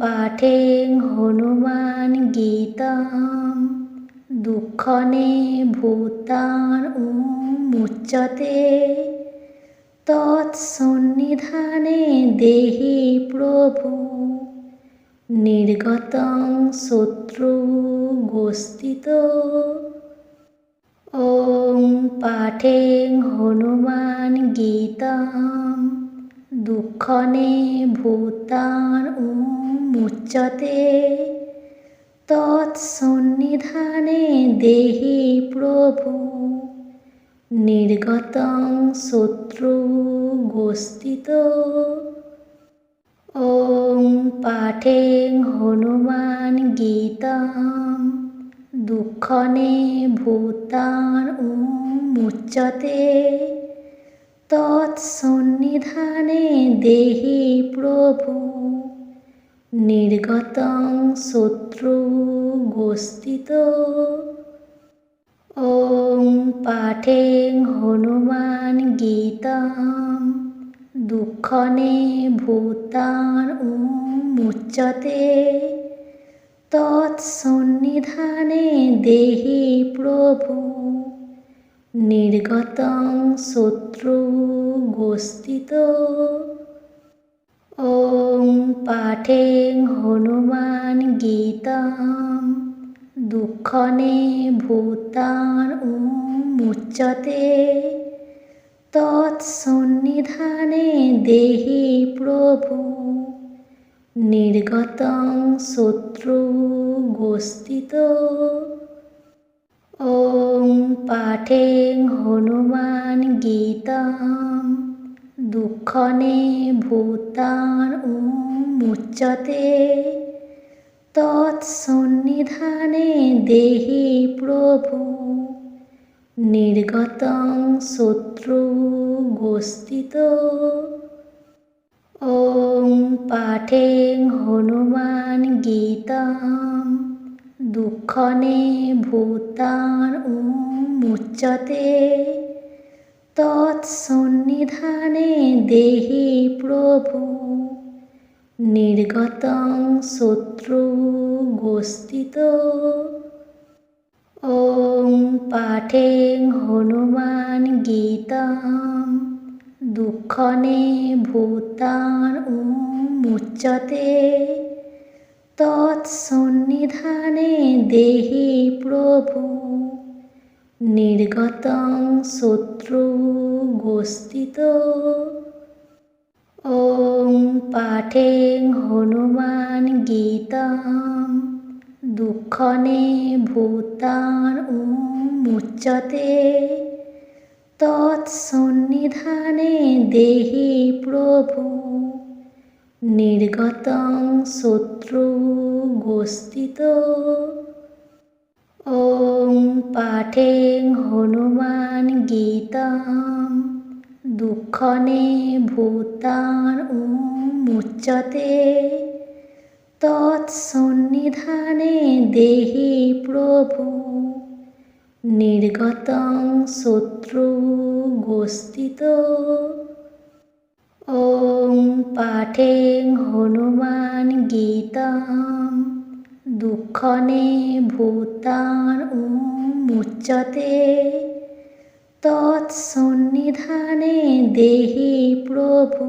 পাঠে হনুমান গীতাম। দুঃখনে ভূতান মুচ্যতে তৎসন্নিধানে দেহি প্রভু। নির্গতং শত্রু গোস্তিত ॐ পাঠে হনুমান গীতাম। দুঃখনে ভূতান মুচ্যতে তৎসন্নিধানে দেহি প্রভু, নির্গতং শত্রু গোস্তিত ॐ পাঠে হনুমান গীতাম, দুঃখনে ভূতান মুচ্যতে তৎসন্নিধানে দেহি প্রভু নির্গতং শত্রু গোস্তিত ॐ পাঠে হনুমান গীতাম দুঃখনে ভূতান মুচ্যতে তৎসন্নিধানে দেহি প্রভু, নির্গতং শত্রু গোস্তিত ॐ পাঠে হনুমান গীতাম, দুঃখনে ভূতান মুচ্যতে তৎসন্নিধানে দেহি প্রভু, নির্গতং শত্রু গোস্তিত ॐ পাঠে হনুমান গীতাম দুঃখনে ভূতান মুচ্যতে তৎসন্নিধানে দেহি প্রভু, নির্গতং শত্রু গোস্তিত ॐ পাঠে হনুমান গীতাম, দুঃখনে ভূতান মুচ্যতে তৎসন্নিধানে দেহি প্রভু, নির্গতং শত্রু গোস্তিত ॐ পাঠে হনুমান গীতাম, দুঃখনে ভূতান মুচ্যতে তৎসন্নিধানে দেহি প্রভু নির্গতং শত্রু গোস্তিত ॐ পাঠে হনুমান গীতাম, দুঃখনে ভূতান মুচ্যতে তৎসন্নিধানে দেহি প্রভু, নির্গতং শত্রু গোস্তিত ॐ পাঠে হনুমান গীতাম, দুঃখনে ভূতান মুচ্যতে তৎসন্নিধানে দেহি প্রভু, নির্গতং শত্রু গোস্তিত ॐ পাঠে হনুমান গীতাম দুঃখনে ভূতান মুচ্যতে তৎসন্নিধানে দেহি প্রভু,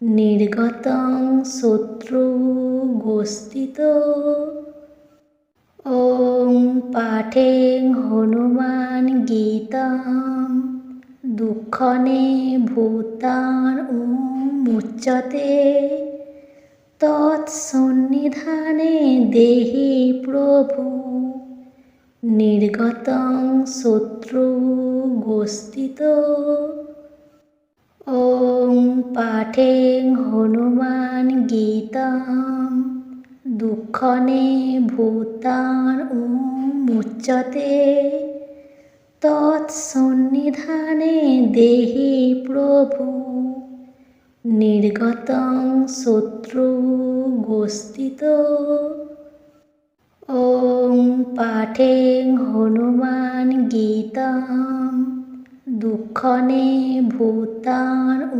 নির্গতং শত্রু গোস্তিত ॐ পাঠে হনুমান গীতাম, দুঃখনে ভূতান মুচ্যতে তৎসন্নিধানে দেহি প্রভু, নির্গতং শত্রু গোস্তিত ॐ পাঠে হনুমান গীতাম, দুঃখনে ভূতান মুচ্যতে তৎসন্নিধানে দেহি প্রভু নির্গতং শত্রু গোস্তিত ॐ পাঠে হনুমান গীতাম, দুঃখনে ভূতান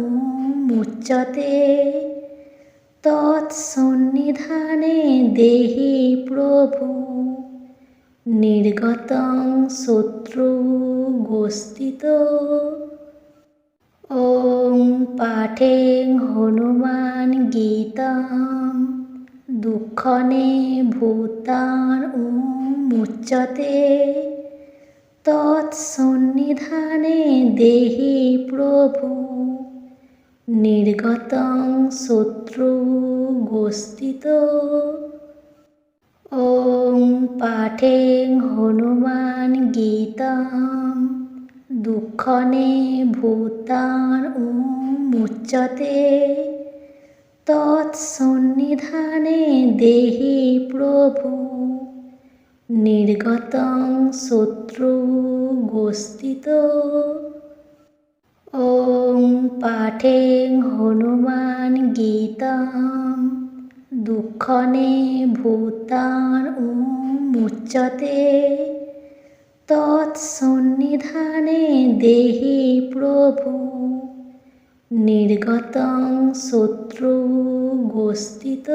মুচ্যতে তৎসন্নি তৎসন্নিধানে দেহি প্রভু, নির্গতং শত্রু গোষ্ঠিত। ॐ পাঠেং হনুমান গীতাম, দুঃখনে ভূতান মুচ্যতে তৎসন্নিধানে দেহি প্রভু, নির্গতং শত্রু গোষ্ঠিত। ॐ পাঠেং হনুমান গীতাম দুঃখনে ভূতান মুচ্যতে তৎসন্নিধানে দেহি প্রভু, নির্গতং শত্রু গোষ্ঠিত। ॐ পাঠেং হনুমান গীতাম, দুঃখনে ভূতান মুচ্যতে তৎসন্নিধানে দেহি প্রভু, নির্গতং শত্রু গোষ্ঠিত।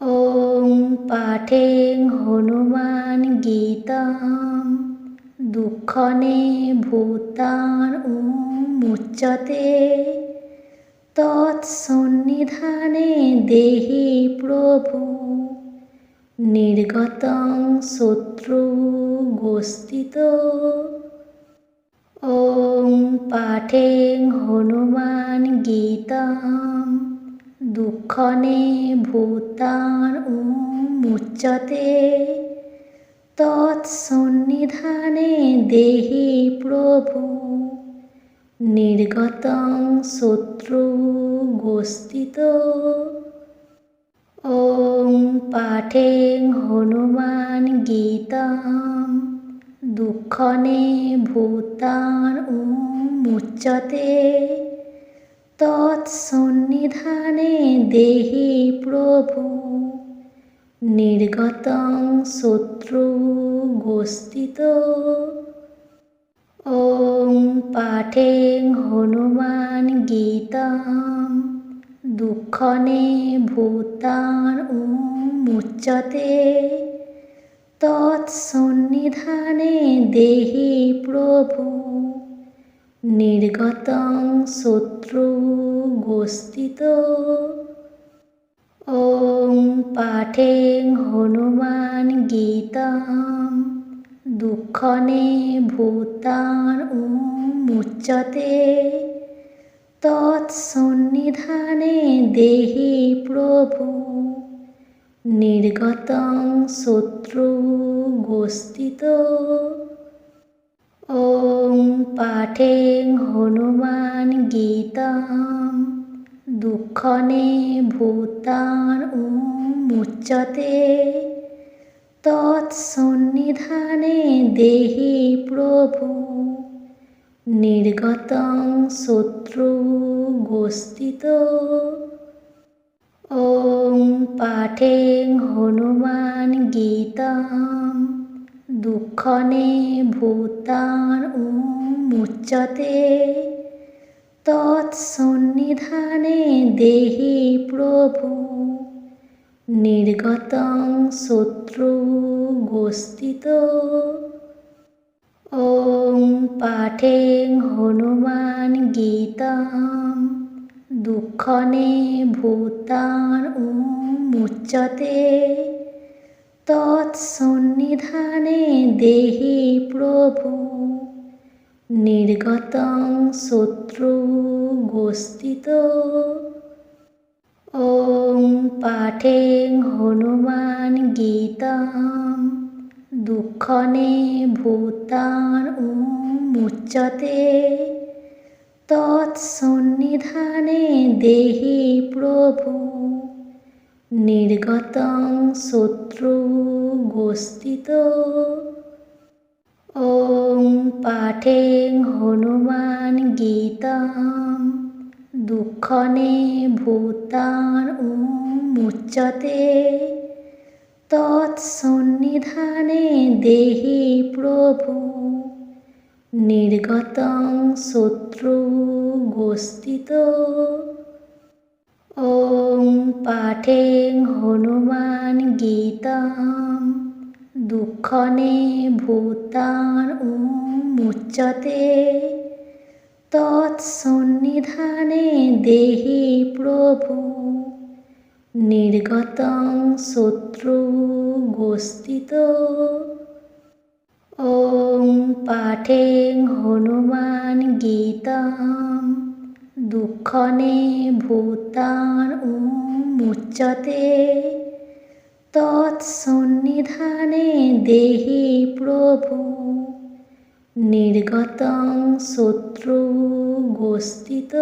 ॐ পাঠেং হনুমান গীতাম, দুঃখনে ভূতান মুচ্যতে তৎসন্নিধানে দেহি প্রভু নির্গতং শত্রু গোষ্ঠিত। ॐ পাঠেং হনুমান গীতাম দুঃখনে ভূতান মুচ্যতে তৎসন্নিধানে দেহি প্রভু, নির্গতং শত্রু গোষ্ঠিত। ॐ পাঠেং হনুমান গীতাম, দুঃখনে ভূতান মুচ্যতে তৎসন্নিধানে দেহি প্রভু, নির্গতং শত্রু গোষ্ঠিত। ॐ পাঠেং হনুমান গীতাম দুঃখনে ভূতান মুচ্যতে তৎসন্নিধানে দেহি প্রভু, নির্গতং শত্রু গোষ্ঠিত। ॐ পাঠেং হনুমান গীতাম, দুঃখনে ভূতান মুচ্যতে তৎসন্নিধানে দেহি প্রভু, নির্গতং শত্রু গোষ্ঠিত। ॐ পাঠেং হনুমান গীতাম, দুঃখনে ভূতান মুচ্যতে তৎসন্নিধানে দেহি প্রভু নির্গতং শত্রু গোষ্ঠিত। ॐ পাঠেং হনুমান গীতাম, দুঃখনে ভূতান মুচ্যতে তৎসন্নিধানে দেহি প্রভু, নির্গতং শত্রু গোষ্ঠিত। ॐ পাঠেং হনুমান গীতাম, দুঃখনে ভূতান মুচ্যতে তৎসন্নিধানে দেহি প্রভু, নির্গতং শত্রু গোষ্ঠিত। ॐ পাঠেং হনুমান গীতাম দুঃখনে ভূতান মুচ্যতে তৎসন্নিধানে দেহি প্রভু, নির্গতং শত্রু গোষ্ঠিত। ॐ পাঠেং হনুমান গীতাম, দুঃখনে ভূতান মুচ্যতে তৎসন্নিধানে দেহি প্রভু। নির্গতং শত্রু গোষ্ঠিত। ॐ পাঠেং হনুমান গীতম। দুঃখনে ভূতান মুচ্যতে তৎসন্নিধানে দেহি প্রভু। নির্গতং শত্রু গোষ্ঠিত ওম পাঠে হনুমান গীতাম দুঃখনে ভূতান ওম উচ্চতে তৎসন্নিধানে দেহি প্রভু, নির্গতং শত্রু গোষ্ঠিত